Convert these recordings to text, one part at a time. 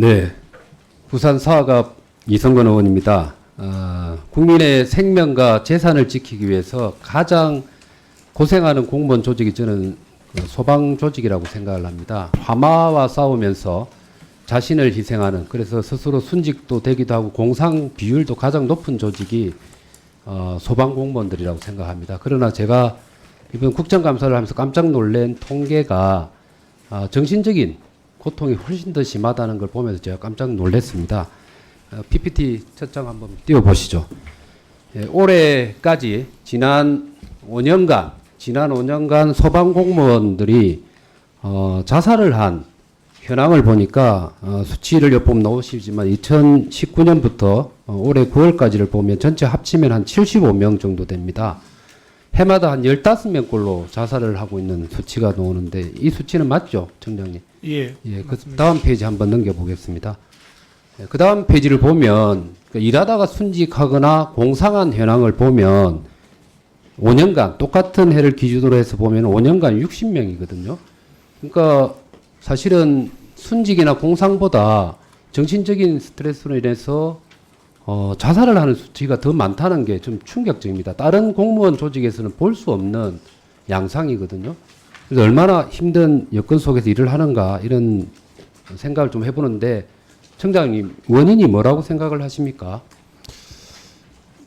네, 부산 사학업 이성근 의원입니다. 어, 국민의 생명과 재산을 지키기 위해서 가장 고생하는 공무원 조직이 저는 그 소방 조직이라고 생각을 합니다. 화마와 싸우면서 자신을 희생하는 그래서 스스로 순직도 되기도 하고 공상 비율도 가장 높은 조직이 어, 소방 공무원들이라고 생각합니다. 그러나 제가 이번 국정감사를 하면서 깜짝 놀란 통계가 아, 정신적인 고통이 훨씬 더 심하다는 걸 보면서 제가 깜짝 놀랐습니다. 어, PPT 첫장 한번 띄워보시죠. 예, 올해까지 지난 5년간 지난 5년간 소방 공무원들이 어, 자살을 한 현황을 보니까 어, 수치를 옆보면 나오시지만 2019년부터 어, 올해 9월까지를 보면 전체 합치면 한 75명 정도 됩니다. 해마다 한 15명꼴로 자살을 하고 있는 수치가 나오는데 이 수치는 맞죠, 청장님? 예. 예, 그. 다음 페이지 한번 넘겨보겠습니다. 예, 그 다음 페이지를 보면 그 일하다가 순직하거나 공상한 현황을 보면 5년간 똑같은 해를 기준으로 해서 보면 5년간 60명이거든요. 그러니까 사실은 순직이나 공상보다 정신적인 스트레스로 인해서 어, 자살을 하는 수치가 더 많다는 게 좀 충격적입니다. 다른 공무원 조직에서는 볼 수 없는 양상이거든요. 그래서 얼마나 힘든 여건 속에서 일을 하는가 이런 생각을 좀 해보는데 청장님 원인이 뭐라고 생각을 하십니까?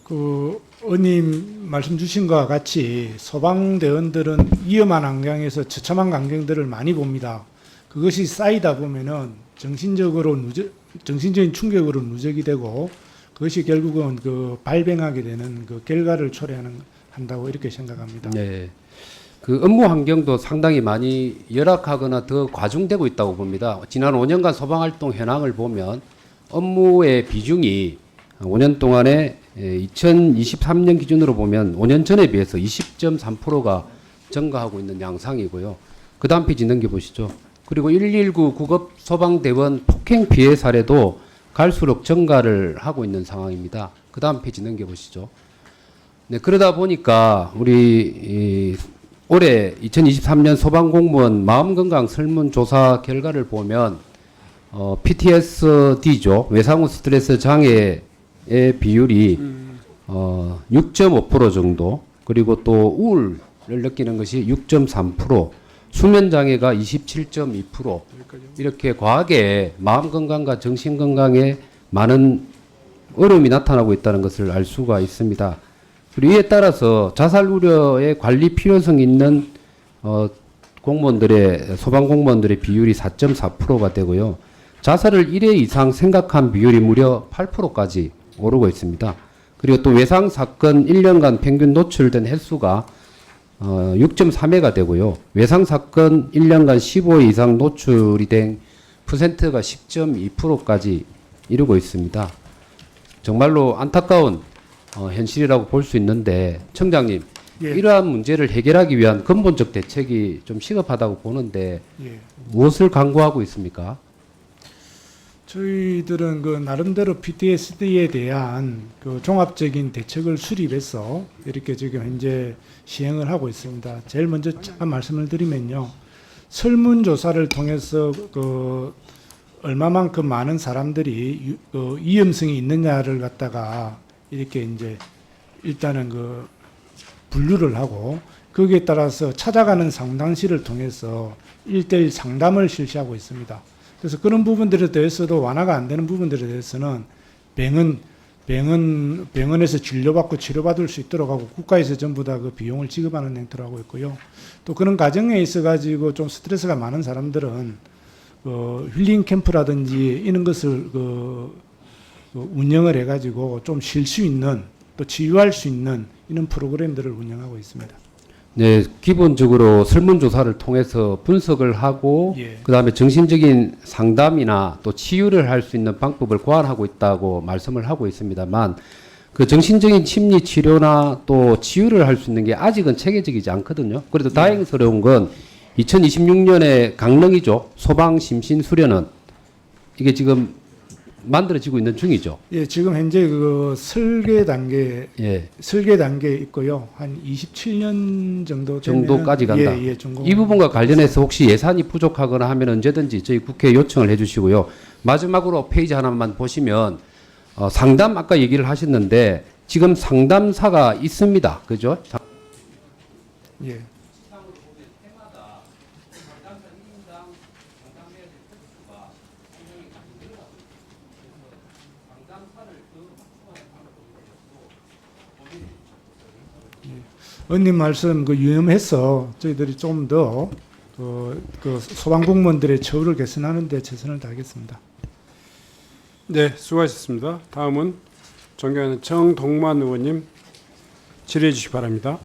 그 의원님 말씀 주신 것과 같이 소방대원들은 위험한 환경에서 처참한 광경들을 많이 봅니다. 그것이 쌓이다 보면은 정신적으로 누적, 정신적인 충격으로 누적이 되고 그것이 결국은 그 발병하게 되는 그 결과를 초래하는 한다고 이렇게 생각합니다. 네. 그 업무 환경도 상당히 많이 열악하거나 더 과중되고 있다고 봅니다. 지난 5년간 소방 활동 현황을 보면 업무의 비중이 5년 동안에 2023년 기준으로 보면 5년 전에 비해서 20.3%가 증가하고 있는 양상이고요. 그 다음 페이지 넘겨보시죠. 그리고 119 구급 소방대원 폭행 피해 사례도 갈수록 증가를 하고 있는 상황입니다. 그 다음 페이지 넘겨보시죠. 네, 그러다 보니까 우리 이 올해 2023년 소방공무원 마음건강 설문조사 결과를 보면 어, PTSD죠 외상후 스트레스 장애의 비율이 어, 6.5% 정도 그리고 또 우울을 느끼는 것이 6.3% 수면 장애가 27.2% 이렇게 과하게 마음 건강과 정신 건강에 많은 어려움이 나타나고 있다는 것을 알 수가 있습니다. 그리고 이에 따라서 자살 우려의 관리 필요성 있는 어, 공무원들의 소방 공무원들의 비율이 4.4%가 되고요. 자살을 1회 이상 생각한 비율이 무려 8%까지 오르고 있습니다. 그리고 또 외상 사건 1년간 평균 노출된 횟수가 어, 6.3회가 되고요. 외상 사건 1년간 15회 이상 노출이 된 퍼센트가 10.2%까지 이루고 있습니다. 정말로 안타까운 어, 현실이라고 볼 수 있는데 청장님 예. 이러한 문제를 해결하기 위한 근본적 대책이 좀 시급하다고 보는데 예. 무엇을 강구하고 있습니까? 저희들은 그 나름대로 PTSD에 대한 그 종합적인 대책을 수립해서 이렇게 지금 현재 시행을 하고 있습니다. 제일 먼저 잠깐 말씀을 드리면요. 설문조사를 통해서 그 얼마만큼 많은 사람들이 유- 그 위험성이 있느냐를 갖다가 이렇게 이제 일단은 그 분류를 하고 거기에 따라서 찾아가는 상담실을 통해서 일대일 상담을 실시하고 있습니다. 그래서 그런 부분들에 대해서도 완화가 안 되는 부분들에 대해서는 병원 병원 병원에서 진료받고 치료받을 수 있도록 하고 국가에서 전부 다 그 비용을 지급하는 행태를 하고 있고요. 또 그런 과정에 있어 가지고 좀 스트레스가 많은 사람들은 어, 힐링 캠프라든지 이런 것을 그, 그 운영을 해 가지고 좀 쉴 수 있는 또 치유할 수 있는 이런 프로그램들을 운영하고 있습니다. 네, 기본적으로 설문조사를 통해서 분석을 하고 예. 그다음에 정신적인 상담이나 또 치유를 할 수 있는 방법을 고안하고 있다고 말씀을 하고 있습니다만 그 정신적인 심리 치료나 또 치유를 할 수 있는 게 아직은 체계적이지 않거든요. 그래도 다행스러운 건 2026년에 강릉이죠. 소방 심신 수련은 이게 지금 만들어지고 있는 중이죠. 예, 지금 현재 그 설계 단계 예. 설계 단계에 있고요. 한 27년 정도 되면은- 정도까지 간다. 예, 예. 이 부분과 관련해서 혹시 예산이 부족하거나 하면 언제든지 저희 국회에 요청을 해 주시고요. 마지막으로 페이지 하나만 보시면 어, 상담 아까 얘기를 하셨는데 지금 상담사가 있습니다. 그죠? 예. 언님 말씀 그 유념해서 저희들이 좀더 그, 그 소방공무원들의 처우를 개선하는 데 최선을 다하겠습니다. 네, 수고하셨습니다. 다음은 존경하는 정동만 의원님 질의해 주시기 바랍니다.